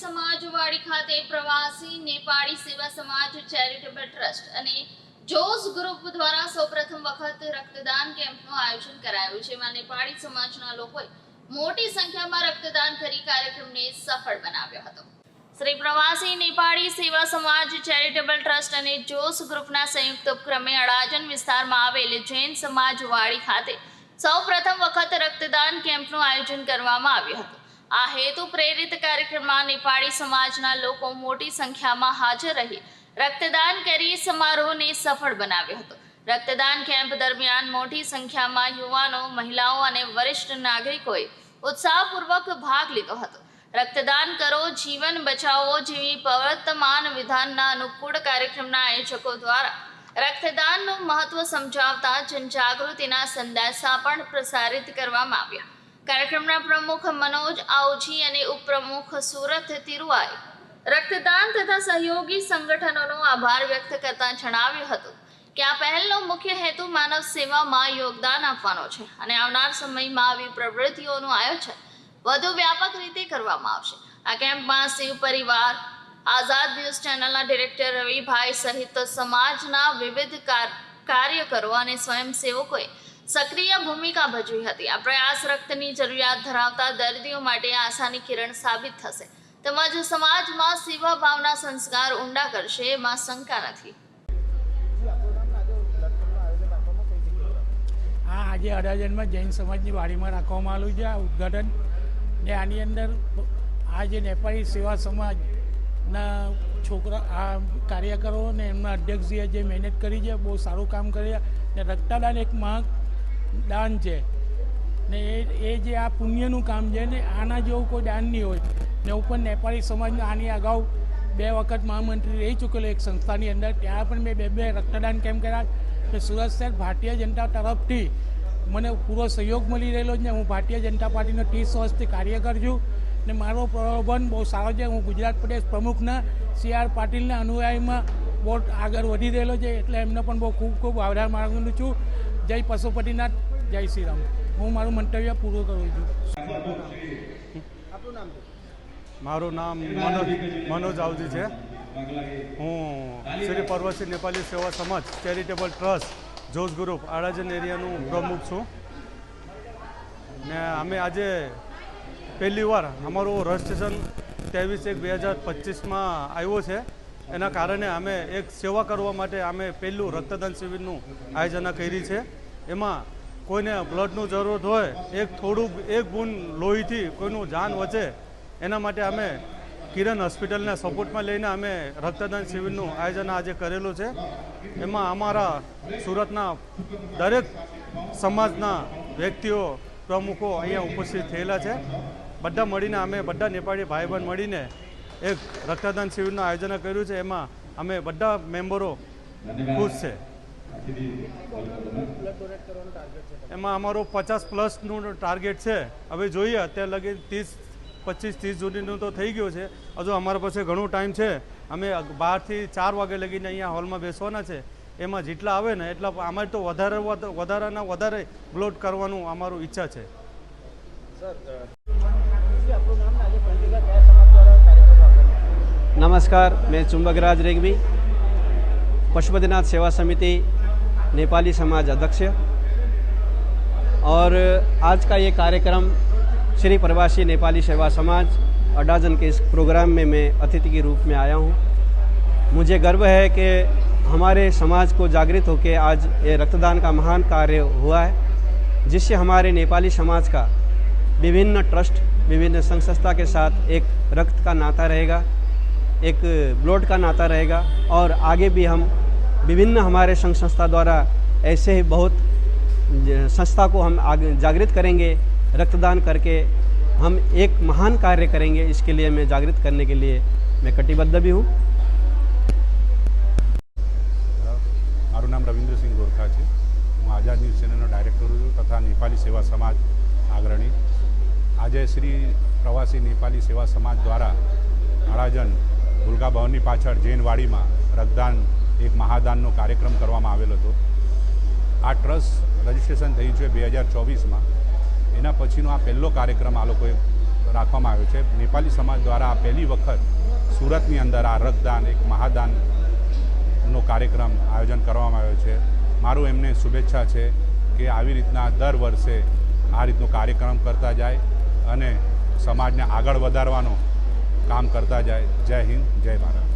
સમાજવાડી ખાતે પ્રવાસી નેપાળી સેવા સમાજ ચેરિટેબલ ટ્રસ્ટ અને જોસ ગ્રુપ દ્વારા સૌપ્રથમ વખત રક્તદાન કેમ્પનું આયોજન કરાયું છે. જેમાં નેપાળી સમાજના લોકોએ મોટી સંખ્યામાં રક્તદાન કરી કાર્યક્રમને સફળ બનાવ્યો હતો. શ્રી પ્રવાસી નેપાળી સેવા સમાજ ચેરિટેબલ ટ્રસ્ટ અને જોસ ગ્રુપના સંયુક્ત ઉપક્રમે અડાજન વિસ્તારમાં આવેલ જૈન સમાજવાડી ખાતે સૌપ્રથમ વખત રક્તદાન કેમ્પનું આયોજન કરવામાં આવ્યું હતું. આ હેતુ પ્રેરિત કાર્યક્રમમાં નેપાળી સમાજના લોકો મોટી સંખ્યામાં હાજર રહી. રક્તદાન કરી સમારોહને સફળ બનાવ્યો હતો. રક્તદાન કેમ્પ દરમિયાન મોટી સંખ્યામાં યુવાનો, મહિલાઓ અને વરિષ્ઠ નાગરિકોએ ઉત્સાહપૂર્વક ભાગ લીધો હતો. રક્તદાન કરો, જીવન બચાવો જેવી પ્રવર્તમાન વિધાનના અનુકૂળ કાર્યક્રમના આયોજકો દ્વારા રક્તદાનનું મહત્વ સમજાવતા જનજાગૃતિના સંદેશા પણ પ્રસારિત કરવામાં આવ્યા. કાર્યક્રમના પ્રમુખ મનોજ આઉજી અને ઉપપ્રમુખ સુરત તિરુઆએ રક્તદાન તથા સહયોગી સંગઠનોનો આભાર વ્યક્ત કરતા જણાવ્યું હતું કે આ પહેલનો મુખ્ય હેતુ માનવ સેવામાં યોગદાન આપવાનો છે અને આવનાર સમયમાં આવી પ્રવૃત્તિઓનું આયોજન વધુ વ્યાપક રીતે કરવામાં આવશે. આ કેમ્પમાં શિવ પરિવાર, આઝાદ ન્યૂઝ ચેનલના ડિરેક્ટર રવિભાઈ સહિત સમાજના વિવિધ કાર- કાર્યકરો અને સ્વયંસેવકોએ સક્રિય ભૂમિકા ભજવી હતી. આ પ્રયાસ રક્તની જરૂરિયાત ધરાવતા દર્દીઓ માટે આશાની કિરણ સાબિત થશે. તેમજ સમાજમાં સેવા ભાવના સંસ્કાર ઊંડા કરશે એમાં શંકા નથી. આ આજે અડાજણમાં જૈન સમાજની વાડીમાં રાખવામાં આવ્યું છે આ ઉદ્ઘાટન. ને આની અંદર આ જે નેપાળી સેવા સમાજના છોકરા, આ કાર્યકરો ને એમના અધ્યક્ષજીએ જે મહેનત કરી છે, બહુ સારું કામ કર્યા. ને રક્તદાન એક મહા દાન છે. ને એ એ જે આ પુણ્યનું કામ છે ને, આના જેવું કોઈ દાન નહીં હોય. ને ઉપર નેપાળી સમાજના આની અગાઉ બે વખત મહામંત્રી રહી ચૂકેલો એક સંસ્થાની અંદર. ત્યાં પણ મેં બે બે રક્તદાન કેમ કર્યા? કે સુરત શહેર ભારતીય જનતા તરફથી મને પૂરો સહયોગ મળી રહેલો છે હું ભારતીય જનતા પાર્ટીનો ત્રીસ વર્ષથી કાર્યકર છું. ને મારો પ્રલોભન બહુ સારો છે. હું ગુજરાત પ્રદેશ પ્રમુખના સી આર પાટીલના અનુયાયીમાં બહુ આગળ વધી રહેલો છે. એટલે એમને પણ બહુ ખૂબ ખૂબ આભાર માનું છું. જય પશુપતિનાથ. જય શ્રી રામ. હું મારું મંતવ્ય પૂરું કરું છું. મારું નામ મનોજ મનોજ આવજી છે. હું શ્રી પર્વતી નેપાલી સેવા સમાજ charitable trust Josh group Adajan એરિયાનું પ્રમુખ છું. ને અમે આજે પહેલી વાર અમારું રજિસ્ટ્રેશન ત્રેવીસ એક બે હજાર પચીસમાં આવ્યો છે. એના કારણે અમે એક સેવા કરવા માટે અમે પહેલું રક્તદાન શિબિરનું આયોજન કરી છે. એમાં કોઈને બ્લડનું જરૂરત હોય, એક થોડું, એક બૂંદ લોહીથી કોઈનું જાન વચે, એના માટે અમે કિરણ હોસ્પિટલના સપોર્ટમાં લઈને અમે રક્તદાન શિબિરનું આયોજન આજે કરેલું છે. એમાં અમારા સુરતના દરેક સમાજના વ્યક્તિઓ, પ્રમુખો અહીંયા ઉપસ્થિત થયેલા છે. બધા મળીને અમે, બધા નેપાળી ભાઈ મળીને એક રક્તદાન શિબિરનું આયોજન કર્યું છે. એમાં અમે બધા મેમ્બરો ખુશ છે. એમાં અમારું પચાસ પ્લસનું ટાર્ગેટ છે. હવે જોઈએ, અત્યારે લગી ત્રીસ, પચીસ, ત્રીસ સુધીનું તો થઈ ગયું છે. હજુ અમારા પાસે ઘણો ટાઈમ છે. અમે બારથી ચાર વાગે લગીને અહીંયા હોલમાં બેસવાના છે. એમાં જેટલા આવે ને એટલા અમારે તો વધારે વધારાના વધારે બ્લોટ કરવાનું અમારું ઈચ્છા છે. નમસ્કાર, મેં ચુંબકરાજ રેગવી. પશુપતિનાથ સેવા સમિતિ नेपाली समाज अध्यक्ष। और आज का ये कार्यक्रम श्री प्रवासी नेपाली सेवा समाज अडाजन के इस प्रोग्राम में मैं अतिथि के रूप में आया हूँ। मुझे गर्व है कि हमारे समाज को जागृत होकर आज ये रक्तदान का महान कार्य हुआ है, जिससे हमारे नेपाली समाज का विभिन्न ट्रस्ट, विभिन्न संघ संस्था के साथ एक रक्त का नाता रहेगा, एक ब्लड का नाता रहेगा, और आगे भी हम विभिन्न हमारे संघ संस्था द्वारा ऐसे ही बहुत ज- संस्था को हम आगे जागृत करेंगे रक्तदान करके हम एक महान कार्य करेंगे इसके लिए मैं जागृत करने के लिए मैं कटिबद्ध भी हूँ મારું નામ રવિન્દ્રસિંહ ગોરખા છે હું આઝાદ ન્યૂઝ ચેનલનો ડાયરેક્ટર છું તથા નેપાળી સેવા સમાજ આગ્રણી આજે શ્રી પ્રવાસી નેપાળી સેવા સમાજ દ્વારા અડાજન દુર્ગા ભવનની પાછળ જૈનવાડીમાં રક્તદાન એક મહાદાનનો કાર્યક્રમ કરવામાં આવેલો હતો. આ ટ્રસ્ટ રજિસ્ટ્રેશન થયું છે બે હજાર ચોવીસમાં. એના પછીનો આ પહેલો કાર્યક્રમ આ લોકોએ રાખવામાં આવ્યો છે. નેપાલી સમાજ દ્વારા આ પહેલી વખત સુરતની અંદર આ રક્તદાન, એક મહાદાનનો કાર્યક્રમ આયોજન કરવામાં આવ્યો છે. મારું એમને શુભેચ્છા છે કે આવી રીતના દર વર્ષે આ રીતનો કાર્યક્રમ કરતા જાય અને સમાજને આગળ વધારવાનો કામ કરતા જાય. જય હિન્દ, જય ભારત.